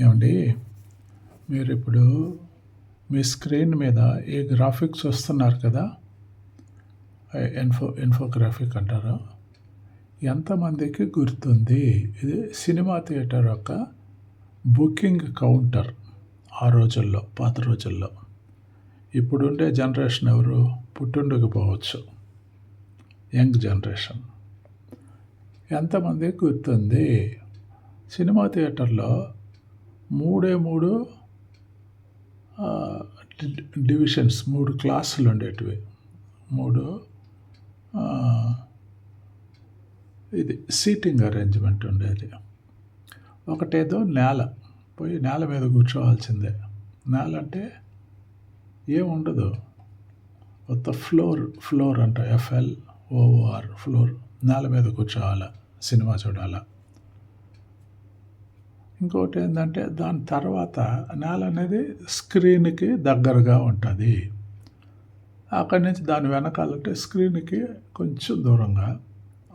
ఏమండి మీరు ఇప్పుడు మీ స్క్రీన్ మీద ఈ గ్రాఫిక్స్ వస్తున్నారు కదా? ఇన్ఫో ఇన్ఫోగ్రాఫిక్ అంటారు? ఎంతమందికి గుర్తుంది? ఇది సినిమా థియేటర్ యొక్క బుకింగ్ కౌంటర్ ఆ రోజుల్లో పాత రోజుల్లో. ఇప్పుడుండే జనరేషన్ ఎవరు? పుట్టుండకపోవచ్చు. Young generation. ఎంతమందికి గుర్తుంది? సినిమా థియేటర్లో మూడే మూడు డివిజన్స్ మూడు క్లాసులు ఉండేటివి. మూడు ఇది సీటింగ్ అరేంజ్మెంట్ ఉండేది. ఒకటేదో నేల పోయి నేల మీద కూర్చోవాల్సిందే. నేల అంటే ఏముండదు కొత్త ఫ్లోర్ ఫ్లోర్ అంట F L O O R floor. నేల మీద కూర్చోవాలా సినిమా చూడాలా. ఇంకోటి ఏంటంటే దాని తర్వాత నేల అనేది స్క్రీన్కి దగ్గరగా ఉంటుంది. అక్కడి నుంచి దాని వెనకాలంటే స్క్రీన్కి కొంచెం దూరంగా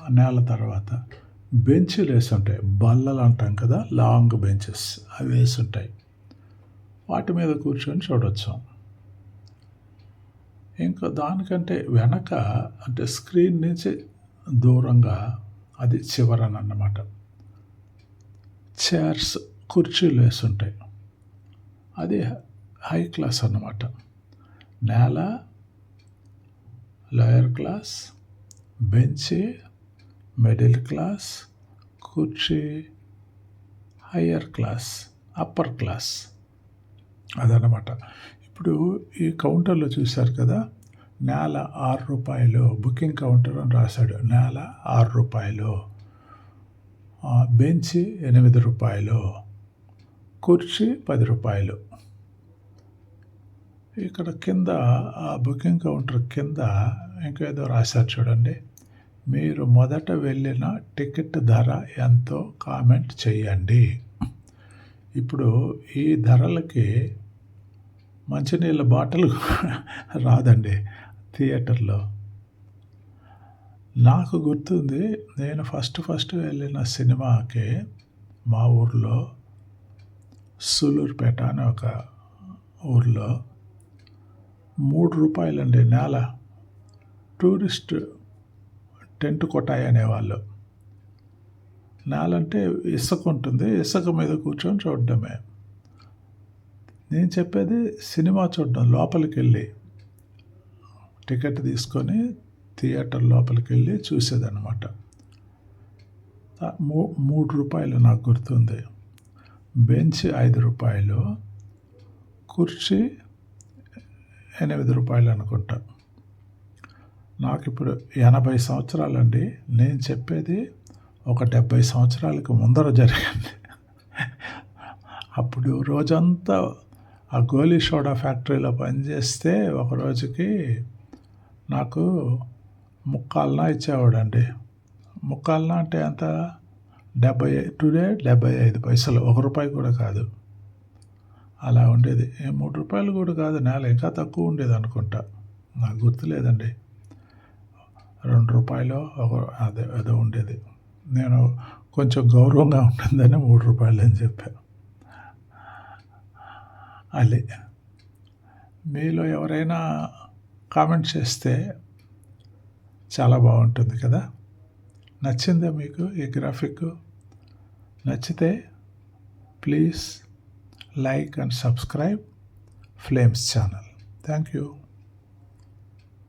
ఆ నేల తర్వాత బెంచీలు వేసి ఉంటాయి బల్లలు అంటాం కదా లాంగ్ బెంచెస్ అవి వేసి ఉంటాయి వాటి మీద కూర్చొని చూడొచ్చు. ఇంకా దానికంటే వెనక అంటే స్క్రీన్ నుంచి దూరంగా అది చివరన అన్నమాట చైర్స్ కుర్చీలు వేసుంటాయి. అది హై క్లాస్ అన్నమాట. నేల lower class bench middle class కుర్చీ హయ్యర్ క్లాస్ అప్పర్ క్లాస్ అదనమాట ఇప్పుడు ఈ కౌంటర్లో చూశారు కదా నేల ఆరు రూపాయలు బుకింగ్ కౌంటర్ అని రాశాడు నేల ఆరు రూపాయలు. బెంచి ఎనిమిది రూపాయలు కుర్చీ పది రూపాయలు. ఇక్కడ కింద ఆ బుకింగ్ కౌంటర్ కింద ఇంకేదో రాశారు చూడండి. మీరు మొదట వెళ్ళిన టికెట్ ధర ఎంతో కామెంట్ చేయండి. ఇప్పుడు ఈ ధరలకి మంచినీళ్ళ బాటిల్ రాదండి థియేటర్లో. నాకు గుర్తుంది నేను ఫస్ట్ ఫస్ట్ వెళ్ళిన సినిమాకి మా ఊర్లో సూలూరుపేట అనే ఒక ఊర్లో మూడు రూపాయలండి నేల. టూరిస్ట్ టెంట్ కొట్టాయి అనేవాళ్ళు. నేలంటే ఇసుక ఉంటుంది ఇసుక మీద కూర్చొని చూడడమే. నేను చెప్పేది సినిమా చూడడం లోపలికి వెళ్ళి టికెట్ తీసుకొని థియేటర్ లోపలికి వెళ్ళి చూసేదన్నమాట మూ మూడు రూపాయలు నాకు గుర్తుంది. బెంచ్ ఐదు రూపాయలు కుర్చీ ఎనిమిది రూపాయలు అనుకుంటా. నాకు ఇప్పుడు ఎనభై సంవత్సరాలండి. నేను చెప్పేది ఒక డెబ్భై సంవత్సరాలకు ముందర జరిగింది. అప్పుడు రోజంతా ఆ గోలీ సోడా ఫ్యాక్టరీలో పనిచేస్తే ఒక రోజుకి నాకు ముక్కాల్నా ఇచ్చేవాడండి. ముక్కాల్నా అంటే ఎంత? డెబ్బై టుడే డెబ్బై ఐదు పైసలు. ఒక రూపాయి కూడా కాదు. అలా ఉండేది. ఏ మూడు రూపాయలు కూడా కాదు. నేల ఇంకా తక్కువ ఉండేది అనుకుంటా. నాకు గుర్తులేదండి. రెండు రూపాయలు ఒక అదే ఏదో ఉండేది. నేను కొంచెం గౌరవంగా ఉంటుందని మూడు రూపాయలు అని చెప్పాను అది మీలో ఎవరైనా కామెంట్ చేస్తే చాలా బాగుంటుంది కదా? నచ్చిందా మీకు ఈ గ్రాఫిక్? నచ్చితే please like and subscribe Flames channel. Thank you.